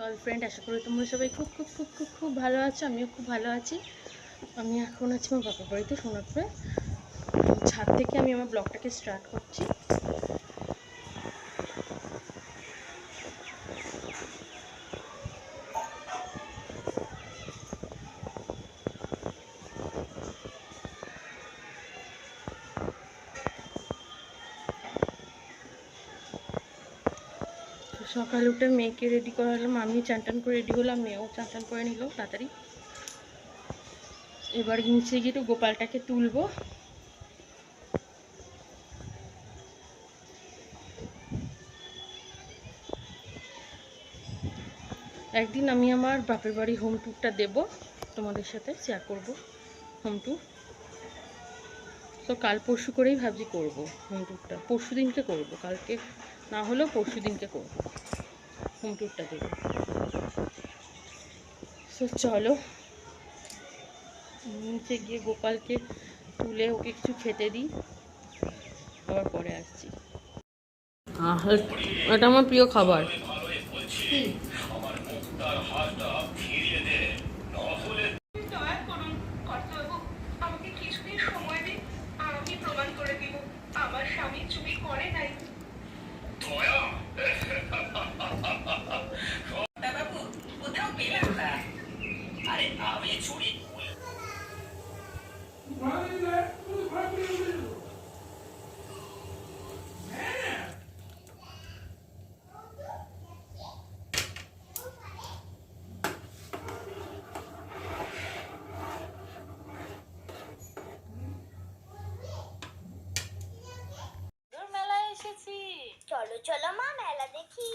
All friend আশা করি তোমরা সবাই খুব খুব খুব খুব খুব ভালো আছো, আমিও খুব ভালো আছি। আমি এখন আছি আমার বাপা বাড়িতে তো ছাদ থেকে আমি আমার ব্লগটাকে স্টার্ট করছি। সকালে উঠে মেয়েকে রেডি করা হলাম আমি চান করে রেডি হলাম, মেয়েও চান করে নিল, তাড়াতাড়ি। এবার নিচে গিয়ে একটু গোপালটাকে তুলবো। একদিন আমি আমার বাপের বাড়ি হোম ট্যুরটা দেব, তোমাদের সাথে শেয়ার করব হোম ট্যুর তো কাল পরশু করেই ভাবছি করব হোম ট্যুরটা পরশু দিনকে করব, কালকে না হলেও পরশু দিনকে করব। হোম ট্যুরটা দেবো তো চলো। নিচে গিয়ে গোপালকে তুলে ওকে কিছু খেতে দিই। আবার পরে আসছি। এটা আমার প্রিয় খাবার। আমার স্বামী চুরি করে নাই। বাবু কোথাও পেলাম না। আরে আমি চুরি চলো মা মেলা দেখি।